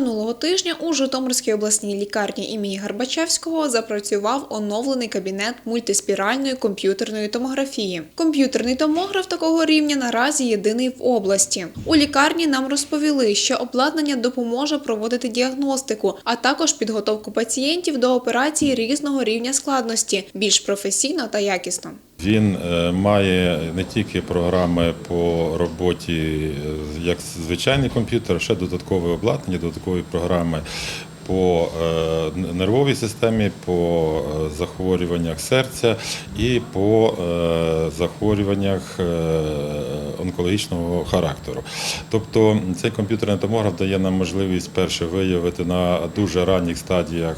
Минулого тижня у Житомирській обласній лікарні імені Гарбачевського запрацював оновлений кабінет мультиспіральної комп'ютерної томографії. Комп'ютерний томограф такого рівня наразі єдиний в області. У лікарні нам розповіли, що обладнання допоможе проводити діагностику, а також підготовку пацієнтів до операції різного рівня складності, більш професійно та якісно. Він е, має не тільки програми по роботі е, як звичайний комп'ютер, ще додаткове обладнання, додаткові програми по е, нервовій системі, по захворюваннях серця і по захворюваннях онкологічного характеру. Тобто цей комп'ютерний томограф дає нам можливість перше виявити на дуже ранніх стадіях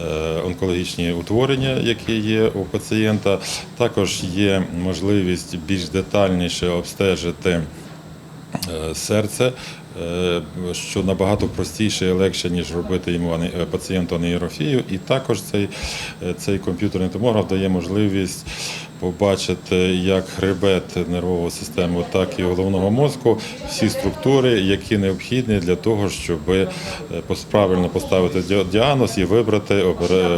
е, онкологічні утворення, які є у пацієнта. Також є можливість більш детальніше обстежити серце, е, що набагато простіше і легше, ніж робити йому е, пацієнту анеєрофію. І також цей, е, цей комп'ютерний томограф дає можливість побачити як хребет нервової системи, так і головного мозку, всі структури, які необхідні для того, щоб е, правильно поставити діагноз і вибрати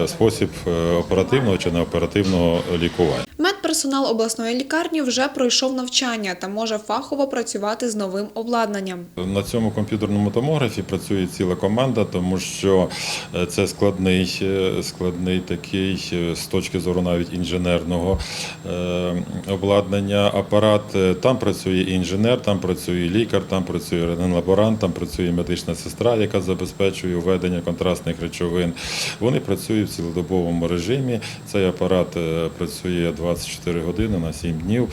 спосіб е, оперативного чи неоперативного лікування. Медперсонал обласної лікарні вже пройшов навчання та може фахово працювати з новим обладнанням. На цьому комп'ютерному томографі працює ціла команда, тому що е, це складний, е, складний такий е, з точки зору навіть інженерного обладнання апарат. Там працює інженер, там працює лікар, там працює рентген-лаборант, там працює медична сестра, яка забезпечує введення контрастних речовин. Вони працюють в цілодобовому режимі. Цей апарат працює 24 години на 7 днів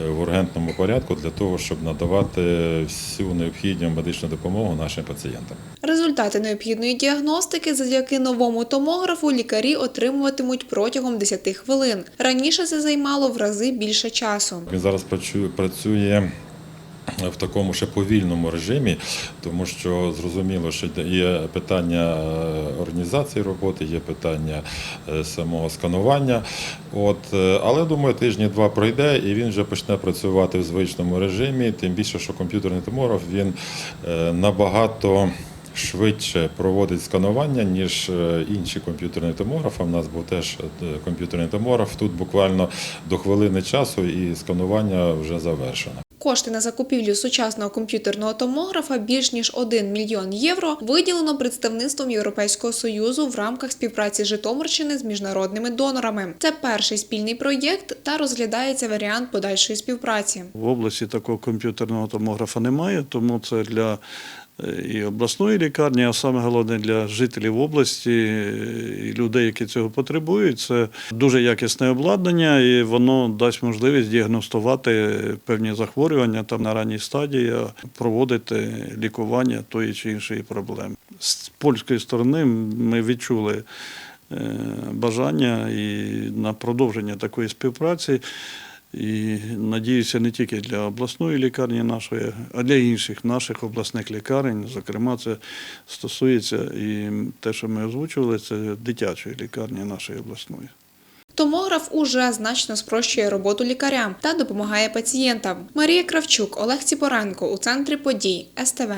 е, в ургентному порядку для того, щоб надавати всю необхідну медичну допомогу нашим пацієнтам. Результати необхідної діагностики завдяки новому томографу лікарі отримуватимуть протягом 10 хвилин. Раніше це займало в рази більше часу. Він зараз працює в такому ще повільному режимі, тому що зрозуміло, що є питання е, організації роботи, є питання е, самого сканування. От, е, але думаю, тижні два пройде і він вже почне працювати в звичному режимі. Тим більше, що комп'ютерний томограф він набагато. Швидше проводить сканування, ніж інші комп'ютерні томографи. У нас був теж комп'ютерний томограф. Тут буквально до хвилини часу і сканування вже завершено. Кошти на закупівлю сучасного комп'ютерного томографа більш ніж 1 мільйон євро виділено представництвом Європейського союзу в рамках співпраці Житомирщини з міжнародними донорами. Це перший спільний проєкт та розглядається варіант подальшої співпраці. В області такого комп'ютерного томографа немає, тому це для і обласної лікарні, а саме головне для жителів області е, і людей, які цього потребують. Це дуже якісне обладнання, і воно дасть можливість діагностувати певні захворювання там на ранній стадії, проводити лікування тої чи іншої проблеми. З польської сторони ми відчули е, бажання і на продовження такої співпраці. І надіюся не тільки для обласної лікарні нашої, а для інших наших обласних лікарень. Зокрема, це стосується і те, що ми озвучували, це дитячої лікарні нашої обласної. Томограф уже значно спрощує роботу лікарям та допомагає пацієнтам. Марія Кравчук, Олег Ціпоренко у центрі подій СТВ.